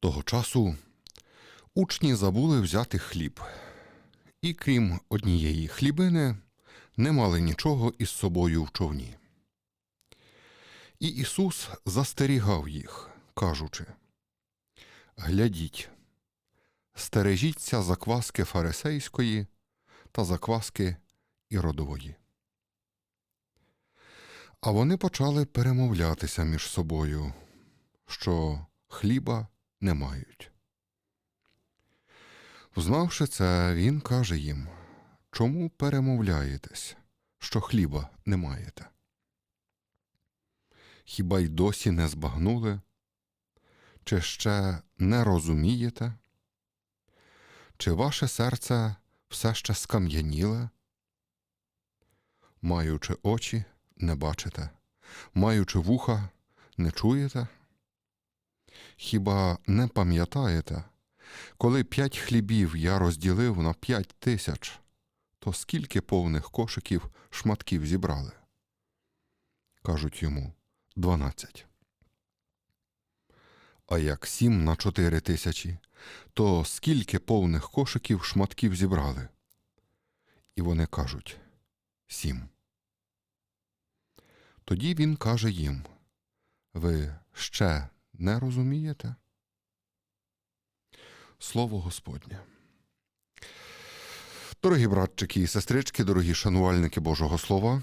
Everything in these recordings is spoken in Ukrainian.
Того часу учні забули взяти хліб, і крім однієї хлібини, не мали нічого із собою в човні. І Ісус застерігав їх, кажучи: Глядіть, стережіться закваски фарисейської та закваски іродової. А вони почали перемовлятися між собою, що хліба не мають. Взнавши це, він каже їм, чому перемовляєтесь, що хліба не маєте? Хіба й досі не збагнули? Чи ще не розумієте? Чи ваше серце все ще скам'яніле? Маючи очі, не бачите, маючи вуха, не чуєте? Хіба не пам'ятаєте, коли п'ять хлібів я розділив на п'ять тисяч, то скільки повних кошиків шматків зібрали? Кажуть йому дванадцять. А як сім на чотири тисячі, то скільки повних кошиків шматків зібрали? І вони кажуть сім. Тоді він каже їм: Ви ще не розумієте? Слово Господнє. Дорогі братчики і сестрички, дорогі шанувальники Божого Слова.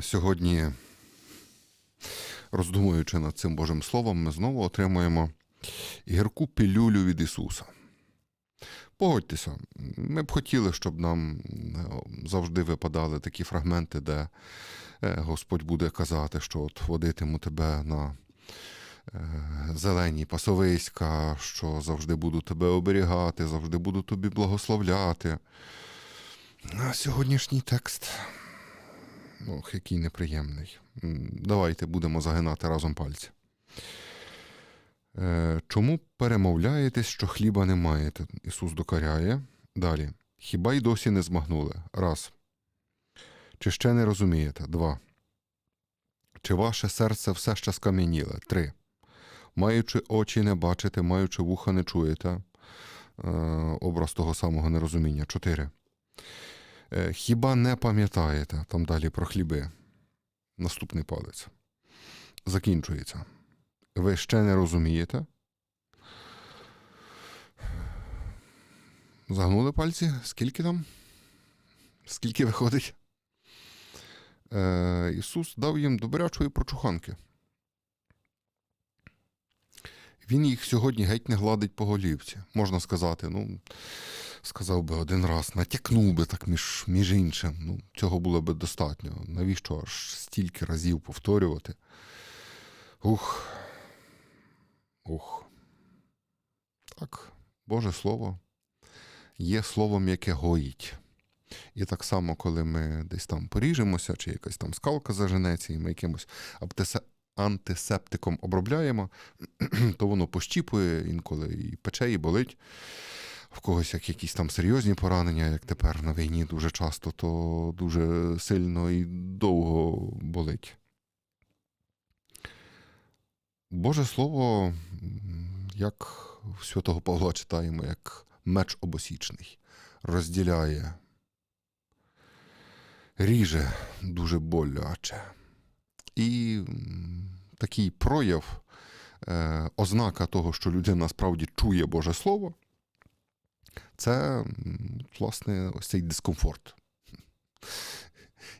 Сьогодні, роздумуючи над цим Божим Словом, ми знову отримуємо гірку пілюлю від Ісуса. Погодьтеся, ми б хотіли, щоб нам завжди випадали такі фрагменти, де Господь буде казати, що от водитиму тебе на зелені пасовиська, що завжди буду тебе оберігати, завжди буду тобі благословляти. А сьогоднішній текст, ох, який неприємний. Давайте будемо загинати разом пальці. Чому перемовляєтесь, що хліба не маєте? Ісус докаряє. Далі. Хіба й досі не змагнули? Раз. Чи ще не розумієте? Два. Чи ваше серце все ще скам'яніле? Три. Маючи очі не бачите, маючи вуха не чуєте. Образ того самого нерозуміння. Чотири. Хіба не пам'ятаєте там далі про хліби? Наступний палець. Закінчується. Ви ще не розумієте? Загнули пальці? Скільки там? Скільки виходить? Е, Ісус дав їм добрячої прочуханки. Він їх сьогодні геть не гладить по голівці. Можна сказати, ну, сказав би один раз, натякнув би так між між іншим. Ну, Цього було би достатньо. Навіщо аж стільки разів повторювати? Ух. Ух. Так, Боже Слово є словом, яке гоїть. І так само, коли ми десь там поріжемося, чи якась там скалка заженеться, і ми якимось антисептиком обробляємо, то воно пощіпує інколи і пече, і болить. В когось як якісь там серйозні поранення, як тепер на війні дуже часто, то дуже сильно і довго болить. Боже Слово, як святого Павла читаємо, як меч обосічний, розділяє, ріже дуже боляче. І такий прояв, е, ознака того, що людина справді чує Боже Слово, це, власне, ось цей дискомфорт.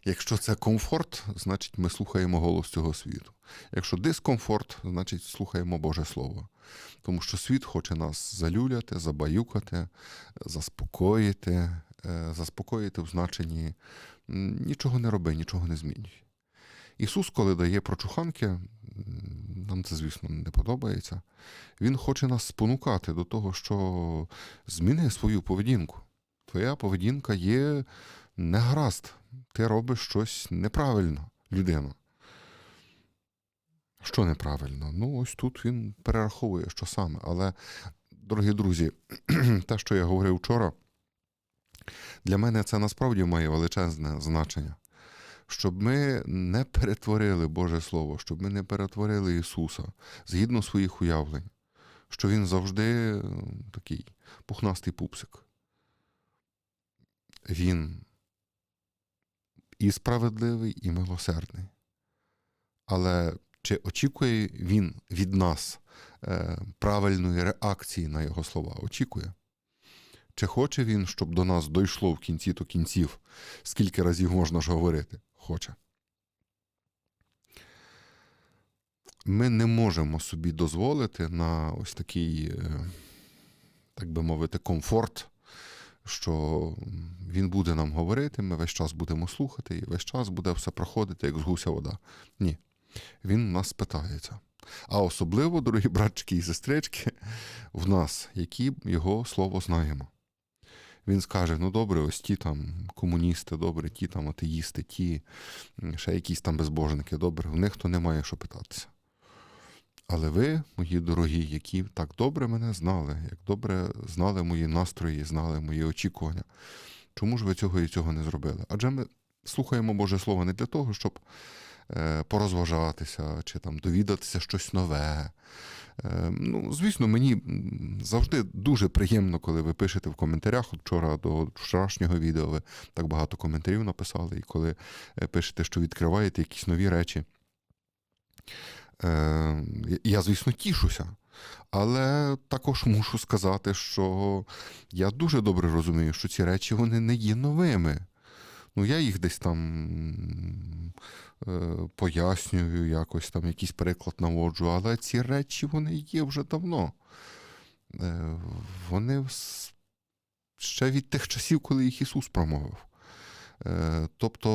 Якщо це комфорт, значить ми слухаємо голос цього світу. Якщо дискомфорт, значить слухаємо Боже Слово. Тому що світ хоче нас залюляти, забаюкати, заспокоїти, е, заспокоїти в значенні нічого не роби, нічого не змінюй. Ісус, коли дає прочуханки, нам це, звісно, не подобається. Він хоче нас спонукати до того, що зміни свою поведінку. Твоя поведінка є негаразд. Ти робиш щось неправильно, людина. Що неправильно? Ну, ось тут він перераховує, що саме. Але, дорогі друзі, те, що я говорив вчора, для мене це насправді має величезне значення. Щоб ми не перетворили Боже Слово, щоб ми не перетворили Ісуса згідно своїх уявлень, що він завжди е, такий пухнастий пупсик. Він і справедливий, і милосердний. Але чи очікує він від нас е, правильної реакції на його слова? Очікує. Чи хоче він, щоб до нас дійшло в кінці то кінців, скільки разів можна ж говорити? Хоче. Ми не можемо собі дозволити на ось такий, е, так би мовити, комфорт, що він буде нам говорити, ми весь час будемо слухати, і весь час буде все проходити, як з гуся вода. Ні. Він нас питається. А особливо, дорогі братчики і сестрички, в нас, які його слово знаємо. Він скаже: ну добре, ось ті там комуністи, добре, ті там атеїсти, ті ще якісь там безбожники, добре, в них то немає що питатися. Але ви, мої дорогі, які так добре мене знали, як добре знали мої настрої, знали мої очікування, чому ж ви цього і цього не зробили? Адже ми слухаємо Боже Слово не для того, щоб порозважатися чи там довідатися щось нове. Е, ну, звісно, мені завжди дуже приємно, коли ви пишете в коментарях. От вчора до вчорашнього відео ви так багато коментарів написали, і коли е, пишете, що відкриваєте якісь нові речі. Е, я, звісно, тішуся. Але також мушу сказати, що я дуже добре розумію, що ці речі вони не є новими. Ну, я їх десь там е, пояснюю, якось там якийсь переклад наводжу, але ці речі вони є вже давно. Е, вони ще від тих часів, коли їх Ісус промовив. Е, Тобто,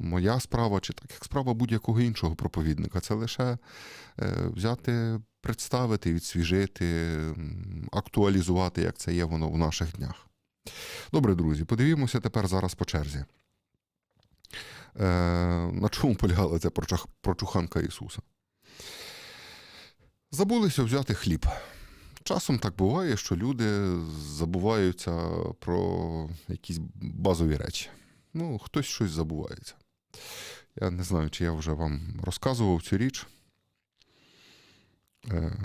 моя справа, чи так як справа будь-якого іншого проповідника, це лише взяти, представити, відсвіжити, актуалізувати, як це є воно в наших днях. Добре, друзі, подивімося тепер зараз по черзі. Е, на чому полягала ця прочуханка Ісуса? Забулися взяти хліб. Часом так буває, що люди забуваються про якісь базові речі. Ну, хтось щось забувається. Я не знаю, чи я вже вам розказував цю річ. Е,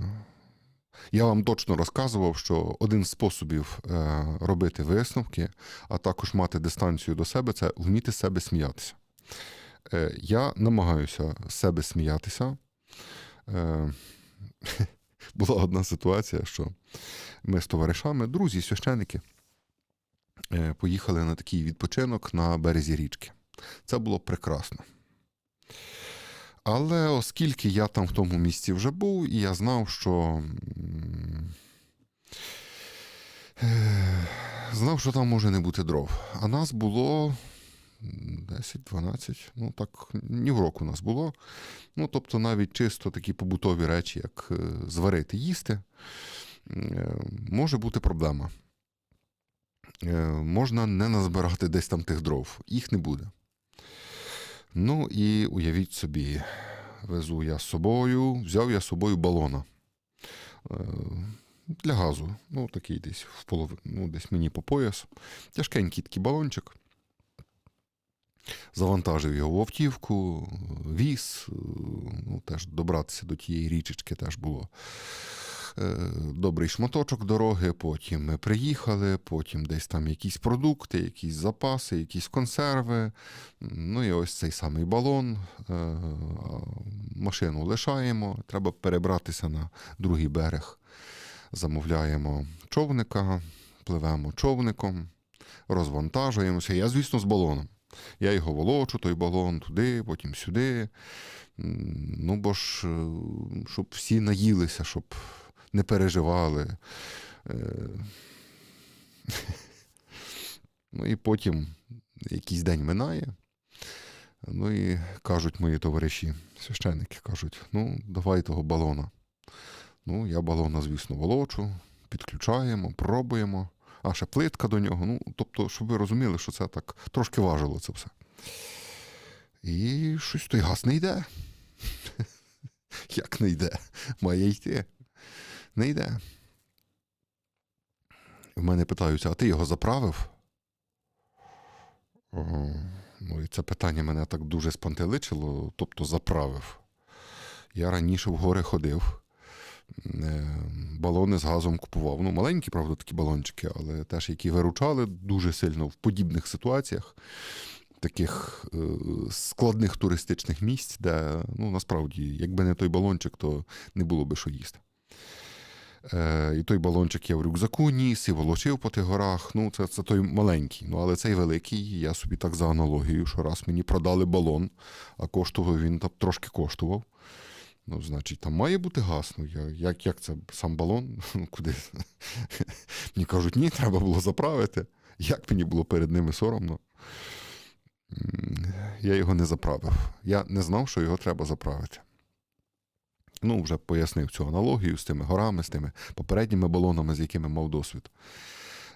Я вам точно розказував, що один з способів е, робити висновки, а також мати дистанцію до себе це вміти себе сміятися. Е, Я намагаюся з себе сміятися. Е, Була одна ситуація, що ми з товаришами, друзі, священики, е, поїхали на такий відпочинок на березі річки. Це було прекрасно. Але оскільки я там в тому місці вже був, і я знав, що. Знав, що там може не бути дров. А нас було 10-12, ну так, ні в року у нас було. Ну, тобто, навіть чисто такі побутові речі, як е, зварити, їсти, е, може бути проблема. Е, Можна не назбирати десь там тих дров, їх не буде. Ну і уявіть собі, везу я з собою, взяв я з собою балона для газу. Ну, такий десь в половину, ну, десь мені по пояс. Тяжкенький такий балончик. Завантажив його в автівку, віз, е, ну, теж добратися до тієї річечки теж було е, добрий шматочок дороги, потім ми приїхали, потім десь там якісь продукти, якісь запаси, якісь консерви. Ну і ось цей самий балон. Е, Машину лишаємо, треба перебратися на другий берег. Замовляємо човника, пливемо човником, розвантажуємося. Я, звісно, з балоном. Я його волочу, той балон туди, потім сюди. Ну, бо ж, е, щоб всі наїлися, щоб не переживали. Е, Ну і потім якийсь день минає. Ну і кажуть мої товариші, священники кажуть: ну, давай того балона. Ну, я балона, звісно, волочу, підключаємо, пробуємо, а ще плитка до нього. Ну, тобто, щоб ви розуміли, що це так трошки важило це все. І щось той газ не йде. Як не йде? Має йти. Не йде. В мене питаються, а ти його заправив? О, ну, і це питання мене так дуже спантеличило, тобто заправив. Я раніше в гори ходив, балони з газом купував. Ну, маленькі, правда, такі балончики, але теж які виручали дуже сильно в подібних ситуаціях, таких е, складних туристичних місць, де ну, насправді, якби не той балончик, то не було би що їсти. Е, і той балончик я в рюкзаку ніс, і волочив по тих горах. Ну, це, це той маленький. Ну, але цей великий, я собі так за аналогією, що раз мені продали балон, а коштував він там трошки коштував. Ну, значить, там має бути газ. Ну, я, як, як це сам балон? Ну, куди? Мені кажуть, ні, треба було заправити. Як мені було перед ними соромно. Я його не заправив. Я не знав, що його треба заправити. Ну, вже пояснив цю аналогію з тими горами, з тими попередніми балонами, з якими мав досвід.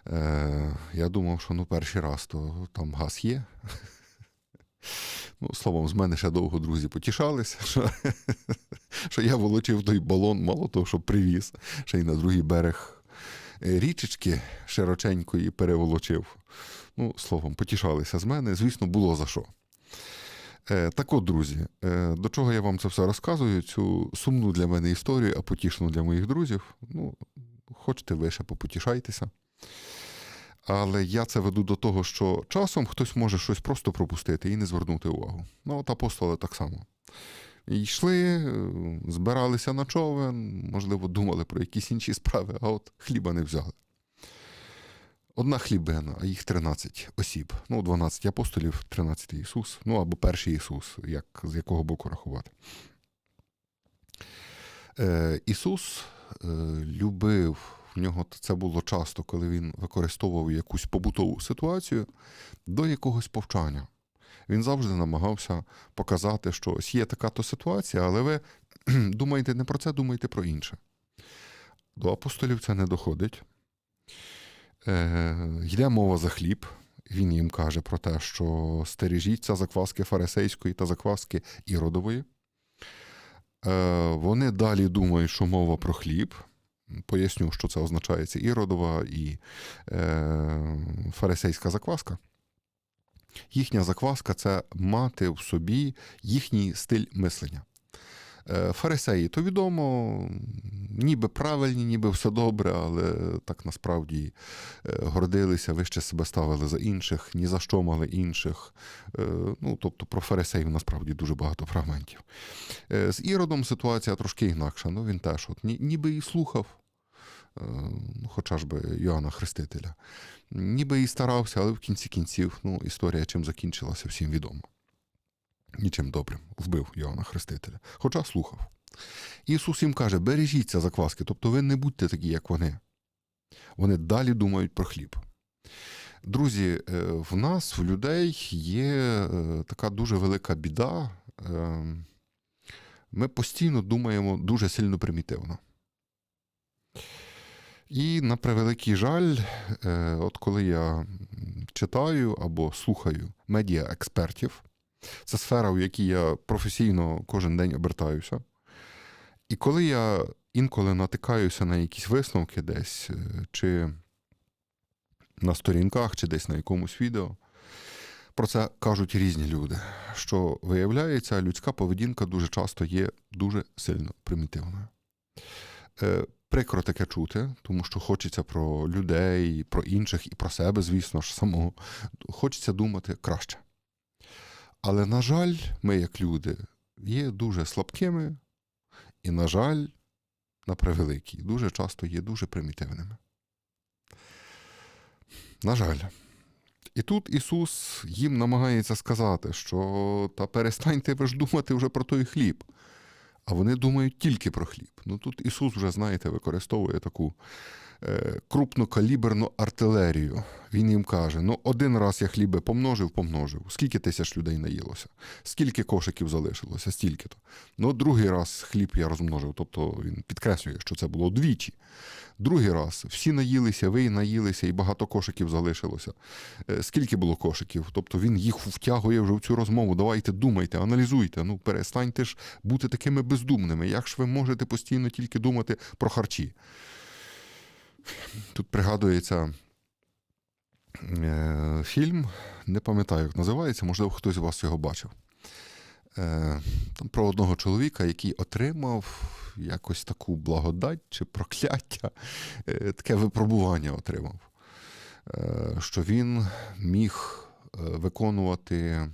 Е, я думав, що ну перший раз то там газ є. Ну, словом, з мене ще довго друзі потішалися, що, що я волочив той балон, мало того, що привіз, ще й на другий берег е, річечки широченької переволочив. Ну, словом, потішалися з мене. Звісно, було за що. Е, так от, друзі, е, до чого я вам це все розказую, цю сумну для мене історію, а потішну для моїх друзів. Ну, хочете ви ще попотішайтеся. Але я це веду до того, що часом хтось може щось просто пропустити і не звернути увагу. Ну, от апостоли так само. Йшли, е, збиралися на човен, можливо, думали про якісь інші справи, а от хліба не взяли. Одна хлібина, а їх 13 осіб. Ну, 12 апостолів, 13 Ісус. Ну або перший Ісус, як, з якого боку рахувати. Е, Ісус е, любив, в нього це було часто, коли він використовував якусь побутову ситуацію до якогось повчання. Він завжди намагався показати, що ось є така то ситуація, але ви думаєте не про це, думайте про інше. До апостолів це не доходить. Е, йде мова за хліб. Він їм каже про те, що стережіться закваски фарисейської та закваски іродової. Е, вони далі думають, що мова про хліб. Поясню, що це означає це іродова і е, фарисейська закваска. Їхня закваска це мати в собі їхній стиль мислення. Е, Фарисеї, то відомо, ніби правильні, ніби все добре, але так насправді е, гордилися, вище себе ставили за інших, ні за що мали інших. Е, Ну, тобто про фарисеїв насправді дуже багато фрагментів. З Іродом ситуація трошки інакша. Ну, він теж от, ніби і слухав, ну, хоча ж би Йоанна Хрестителя, ніби і старався, але в кінці кінців ну, історія чим закінчилася, всім відомо нічим добрим вбив Йоанна Хрестителя, хоча слухав. Ісус їм каже: бережіться закваски, тобто ви не будьте такі, як вони. Вони далі думають про хліб. Друзі, е, в нас, в людей, є е, така дуже велика біда. Е, Ми постійно думаємо дуже сильно примітивно. І на превеликий жаль, от коли я читаю або слухаю медіа-експертів, це сфера, в якій я професійно кожен день обертаюся. І коли я інколи натикаюся на якісь висновки десь, е, чи на сторінках, чи десь на якомусь відео, про це кажуть різні люди, що виявляється, людська поведінка дуже часто є дуже сильно примітивною. Е, Прикро таке чути, тому що хочеться про людей, про інших і про себе, звісно ж, самого. Хочеться думати краще. Але, на жаль, ми, як люди, є дуже слабкими, і, на жаль, на превеликий, дуже часто є дуже примітивними. На жаль. І тут Ісус їм намагається сказати, що та перестаньте ви ж думати вже про той хліб. А вони думають тільки про хліб. Ну тут Ісус вже, знаєте, використовує таку крупнокаліберну артилерію. Він їм каже: ну, один раз я хліби помножив, помножив. Скільки тисяч людей наїлося? Скільки кошиків залишилося? Стільки-то. Ну, другий раз хліб я розмножив. Тобто він підкреслює, що це було двічі. Другий раз всі наїлися, ви наїлися, і багато кошиків залишилося. Е, Скільки було кошиків? Тобто він їх втягує вже в цю розмову. Давайте думайте, аналізуйте. Ну, перестаньте ж бути такими бездумними. Як ж ви можете постійно тільки думати про харчі? Тут пригадується е, фільм, не пам'ятаю, як називається, можливо, хтось з вас його бачив. е, там, про одного чоловіка, який отримав якось таку благодать чи прокляття, е, таке випробування отримав, що він міг виконувати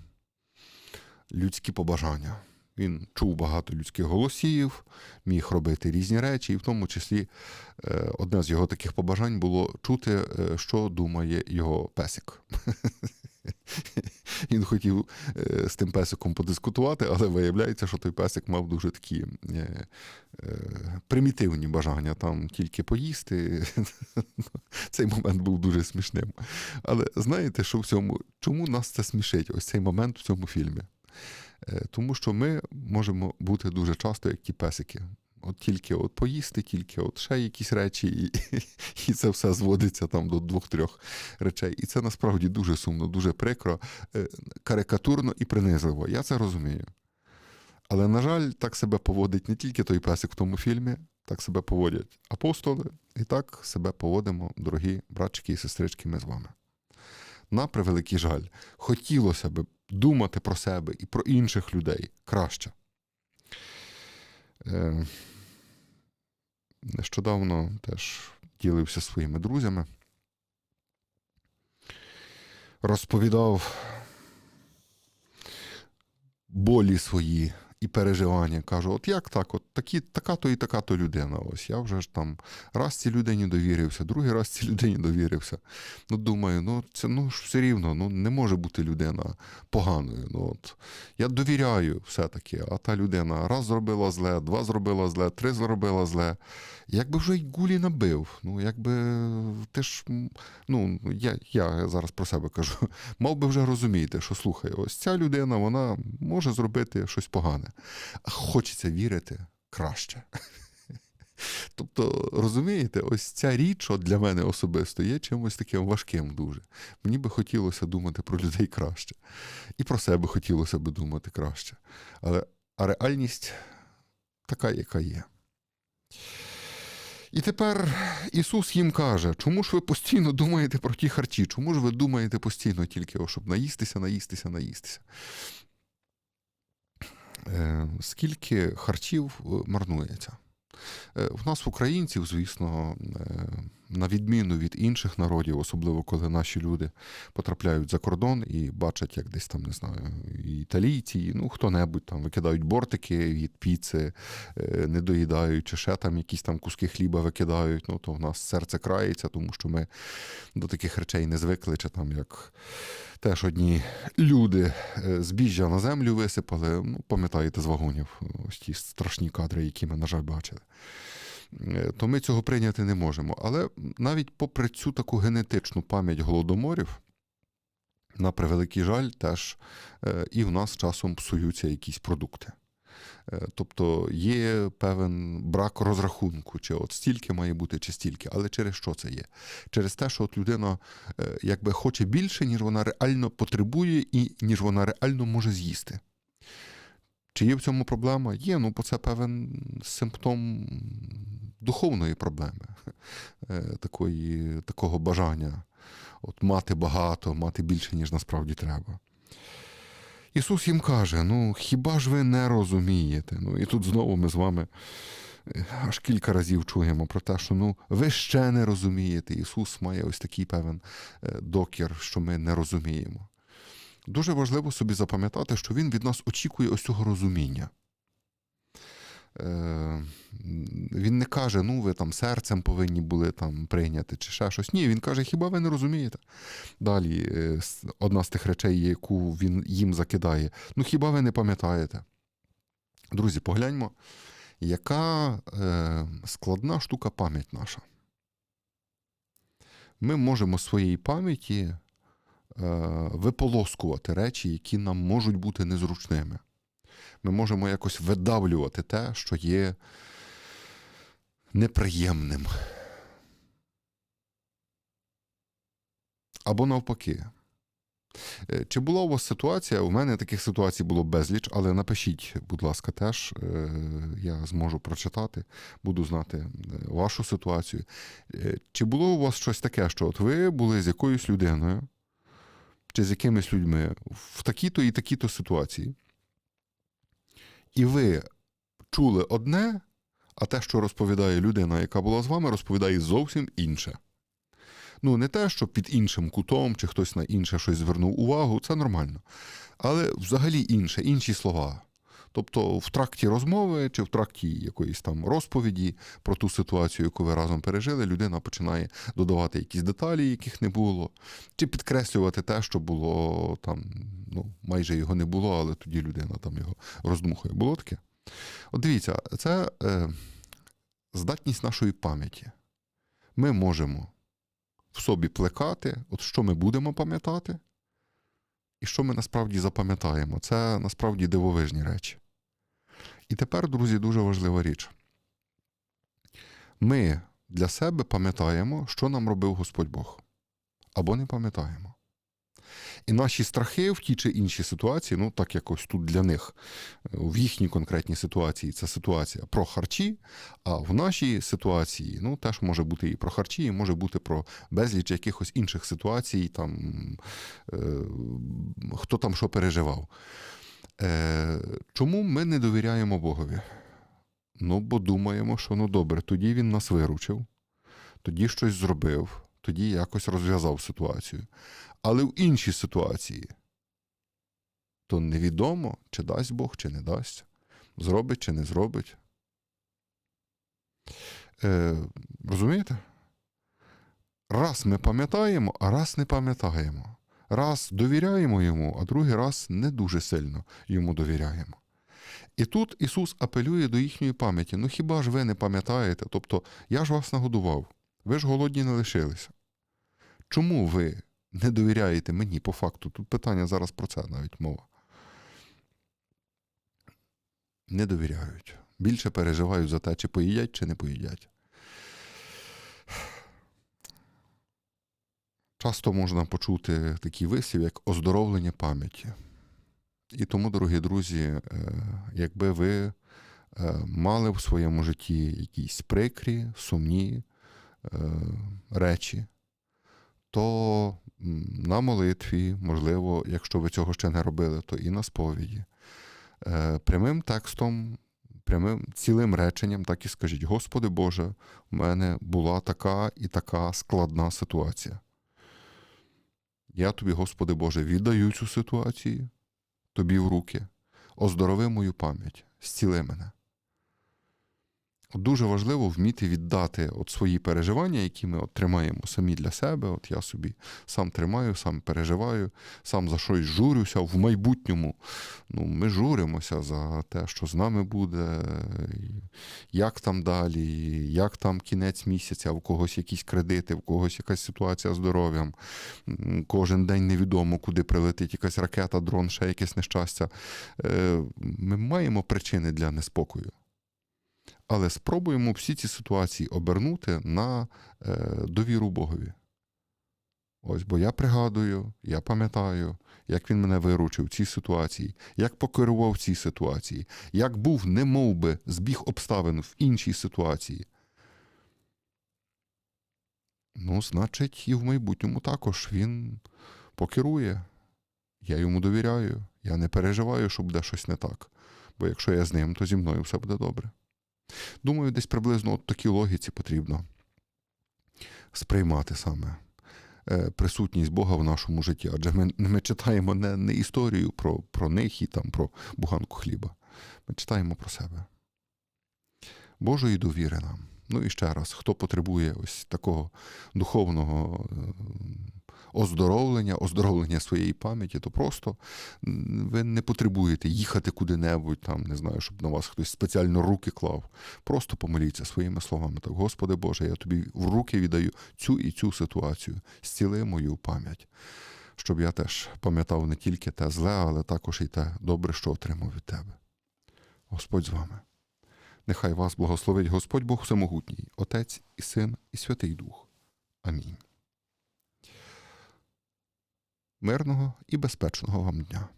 людські побажання. Він чув багато людських голосів, міг робити різні речі, і в тому числі е, одне з його таких побажань було чути, е, що думає його песик. Він хотів е, з тим песиком подискутувати, але виявляється, що той песик мав дуже такі примітивні бажання, там тільки поїсти. Цей момент був дуже смішним. Але знаєте, що в цьому, чому нас це смішить? Ось цей момент в цьому фільмі? Е, Тому що ми можемо бути дуже часто, як ті песики. От тільки от поїсти, тільки от ще якісь речі, і, і це все зводиться там до двох-трьох речей. І це насправді дуже сумно, дуже прикро, е, карикатурно і принизливо. Я це розумію. Але, на жаль, так себе поводить не тільки той песик в тому фільмі, так себе поводять апостоли, і так себе поводимо, дорогі братчики і сестрички, ми з вами. На превеликий жаль, хотілося б думати про себе і про інших людей краще. Е, Нещодавно теж ділився своїми друзями. Розповідав болі свої і переживання. Кажу, от як так? От такі, така-то і така-то людина. Ось я вже ж там раз цій людині довірився, другий раз цій людині довірився. Ну, думаю, ну це ну все рівно, ну не може бути людина поганою. Ну, от, я довіряю все-таки, а та людина раз зробила зле, два зробила зле, три зробила зле. Якби вже й гулі набив. Ну, якби ти ж, ну, я, я зараз про себе кажу, мав би вже розуміти, що слухай, ось ця людина, вона може зробити щось погане. Хочеться вірити краще. Тобто, розумієте, ось ця річ от для мене особисто є чимось таким важким дуже. Мені би хотілося думати про людей краще. І про себе хотілося би думати краще. Але а реальність така, яка є. І тепер Ісус їм каже, чому ж ви постійно думаєте про ті харчі? Чому ж ви думаєте постійно тільки, щоб наїстися, наїстися, наїстися? Е, Скільки харчів е, марнується? Е, В нас, українців, звісно, на відміну від інших народів, особливо коли наші люди потрапляють за кордон і бачать, як десь там, не знаю, італійці, ну хто-небудь там викидають бортики від піци, е, не доїдають, чи ще там якісь там куски хліба викидають, ну то в нас серце крається, тому що ми до таких речей не звикли, чи там як теж одні люди е, збіжжя на землю висипали, ну, пам'ятаєте з вагонів, ось ті страшні кадри, які ми, на жаль, бачили. Е, То ми цього прийняти не можемо. Але навіть попри цю таку генетичну пам'ять голодоморів, на превеликий жаль, теж е, і в нас часом псуються якісь продукти. Е, Тобто є певен брак розрахунку, чи от стільки має бути, чи стільки. Але через що це є? Через те, що от людина якби хоче більше, ніж вона реально потребує, і ніж вона реально може з'їсти. Чи є в цьому проблема? Є, ну бо це певен симптом духовної проблеми, е, такої, такого бажання от мати багато, мати більше, ніж насправді треба. Ісус їм каже: ну хіба ж ви не розумієте? Ну і тут знову ми з вами е, аж кілька разів чуємо про те, що ну ви ще не розумієте. Ісус має ось такий певен е, докір, що ми не розуміємо. Дуже важливо собі запам'ятати, що Він від нас очікує ось цього розуміння. Е, Він не каже, ну ви там серцем повинні були там прийняти чи ще щось. Ні, він каже, хіба ви не розумієте? Далі, е, одна з тих речей, яку він їм закидає. Ну хіба ви не пам'ятаєте? Друзі, погляньмо, яка е, складна штука пам'ять наша. Ми можемо з своєї пам'яті виполоскувати речі, які нам можуть бути незручними. Ми можемо якось видавлювати те, що є неприємним. Або навпаки. Е, Чи була у вас ситуація? У мене таких ситуацій було безліч, але напишіть, будь ласка, теж е, я зможу прочитати, буду знати е, вашу ситуацію. Е, Чи було у вас щось таке, що от ви були з якоюсь людиною, чи з якимись людьми в такій-то і такій-то ситуації? І ви чули одне, а те, що розповідає людина, яка була з вами, розповідає зовсім інше. Ну, не те, що під іншим кутом чи хтось на інше щось звернув увагу, це нормально. Але взагалі інше, інші слова. Тобто в тракті розмови чи в тракті якоїсь там розповіді про ту ситуацію, яку ви разом пережили, людина починає додавати якісь деталі, яких не було, чи підкреслювати те, що було там, ну, майже його не було, але тоді людина там його роздмухує. Було таке? От дивіться, це е, здатність нашої пам'яті. Ми можемо в собі плекати, от що ми будемо пам'ятати, і що ми насправді запам'ятаємо. Це насправді дивовижні речі. І тепер, друзі, дуже важлива річ. Ми для себе пам'ятаємо, що нам робив Господь Бог, або не пам'ятаємо. І наші страхи в тій чи іншій ситуації, ну так якось тут для них, в їхній конкретній ситуації, це ситуація про харчі, а в нашій ситуації ну, теж може бути і про харчі, і може бути про безліч якихось інших ситуацій, там, е, хто там що переживав. Е, Чому ми не довіряємо Богові? Ну, бо думаємо, що ну добре, тоді він нас виручив, тоді щось зробив, тоді якось розв'язав ситуацію. Але в іншій ситуації то невідомо, чи дасть Бог, чи не дасть, зробить чи не зробить. Е, Розумієте? Раз ми пам'ятаємо, а раз не пам'ятаємо. Раз довіряємо йому, а другий раз не дуже сильно йому довіряємо. І тут Ісус апелює до їхньої пам'яті. Ну хіба ж ви не пам'ятаєте? Тобто, я ж вас нагодував, ви ж голодні не лишилися. Чому ви не довіряєте мені по факту? Тут питання зараз про це навіть мова. Не довіряють. Більше переживають за те, чи поїдять, чи не поїдять. Часто можна почути такий вислів, як оздоровлення пам'яті. І тому, дорогі друзі, е, якби ви е, мали в своєму житті якісь прикрі, сумні е, речі, то на молитві, можливо, якщо ви цього ще не робили, то і на сповіді. Прямим текстом, прямим цілим реченням, так і скажіть: Господи Боже, у мене була така і така складна ситуація. Я тобі, Господи Боже, віддаю цю ситуацію тобі в руки, оздорови мою пам'ять, зціли мене. Дуже важливо вміти віддати от свої переживання, які ми от тримаємо самі для себе. От я собі сам тримаю, сам переживаю, сам за щось журюся в майбутньому. Ну, Ми журимося за те, що з нами буде, як там далі, як там кінець місяця, в когось якісь кредити, в когось якась ситуація з здоров'ям. Кожен день невідомо, куди прилетить якась ракета, дрон, ще якесь нещастя. Е, ми маємо причини для неспокою. Але спробуємо всі ці ситуації обернути на е, довіру Богові. Ось, бо я пригадую, я пам'ятаю, як він мене виручив в цій ситуації, як покерував в цій ситуації, як був не би, збіг обставин в іншій ситуації. Ну, значить, і в майбутньому також він покерує. Я йому довіряю, я не переживаю, що буде щось не так. Бо якщо я з ним, то зі мною все буде добре. Думаю, десь приблизно от такій логіці потрібно сприймати саме е, присутність Бога в нашому житті. Адже ми ми читаємо не не історію про про них і там про буганку хліба. Ми читаємо про себе. Божої довіри нам. Ну і ще раз, хто потребує ось такого духовного е, оздоровлення, оздоровлення своєї пам'яті, то просто ви не потребуєте їхати куди-небудь, там, не знаю, щоб на вас хтось спеціально руки клав. Просто помоліться своїми словами. Так, Господи Боже, я тобі в руки віддаю цю і цю ситуацію, зціли мою пам'ять. Щоб я теж пам'ятав не тільки те зле, але також і те добре, що отримав від тебе. Господь з вами. Нехай вас благословить Господь Бог Всемогутній, Отець і Син, і Святий Дух. Амінь мирного і безпечного вам дня.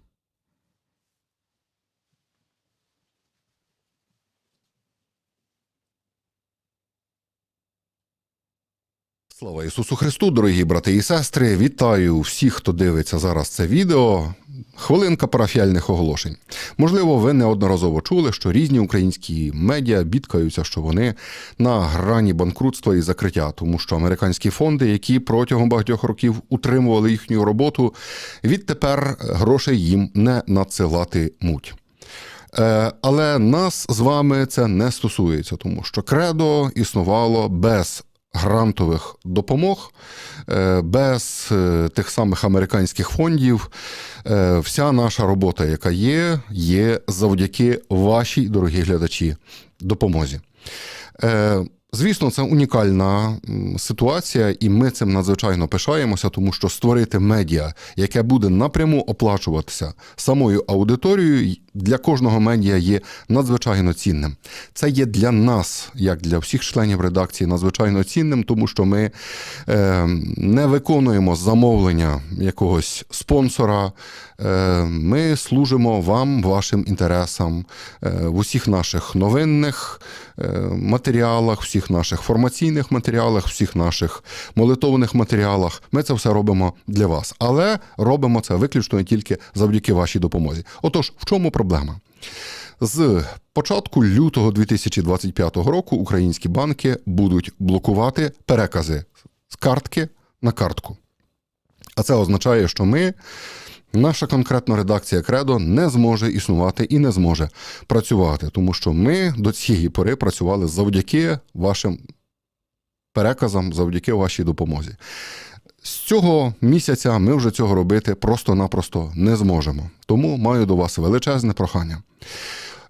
Слава Ісусу Христу, дорогі брати і сестри! Вітаю всіх, хто дивиться зараз це відео. Хвилинка парафіальних оголошень. Можливо, ви неодноразово чули, що різні українські медіа бідкаються, що вони на грані банкрутства і закриття, тому що американські фонди, які протягом багатьох років утримували їхню роботу, відтепер грошей їм не надсилатимуть. Е, Але нас з вами це не стосується, тому що кредо існувало без грантових допомог, е, без е, тих самих американських фондів. Е, Вся наша робота, яка є, є завдяки вашій, дорогі глядачі, допомозі. Звісно, це унікальна ситуація, і ми цим надзвичайно пишаємося, тому що створити медіа, яке буде напряму оплачуватися самою аудиторією, для кожного медіа є надзвичайно цінним. Це є для нас, як для всіх членів редакції, надзвичайно цінним, тому що ми е, не виконуємо замовлення якогось спонсора. Е, ми служимо вам, вашим інтересам е, в усіх наших новинних е, матеріалах, всіх наших формаційних матеріалах, всіх наших молитовних матеріалах. Ми це все робимо для вас, але робимо це виключно і тільки завдяки вашій допомозі. Отож, в чому проблема? З початку лютого 2025 року українські банки будуть блокувати перекази з картки на картку. А це означає, що ми, наша конкретна редакція Кредо, не зможе існувати і не зможе працювати, тому що ми до цієї пори працювали завдяки вашим переказам, завдяки вашій допомозі. З цього місяця ми вже цього робити просто-напросто не зможемо. Тому маю до вас величезне прохання.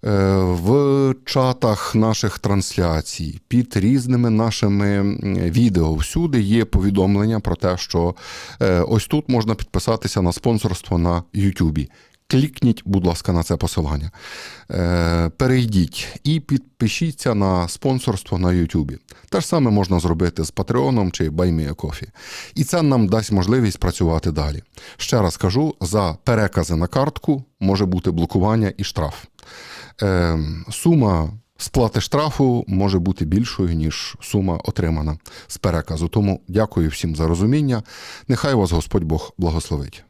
Е, В чатах наших трансляцій під різними нашими відео всюди є повідомлення про те, що е, ось тут можна підписатися на спонсорство на Ютубі. Клікніть, будь ласка, на це посилання. Е, Перейдіть і підпишіться на спонсорство на Ютубі. Те ж саме можна зробити з Патреоном чи BuyMeACoffee. І це нам дасть можливість працювати далі. Ще раз кажу: за перекази на картку може бути блокування і штраф. Е, Сума сплати штрафу може бути більшою, ніж сума отримана з переказу. Тому дякую всім за розуміння. Нехай вас Господь Бог благословить.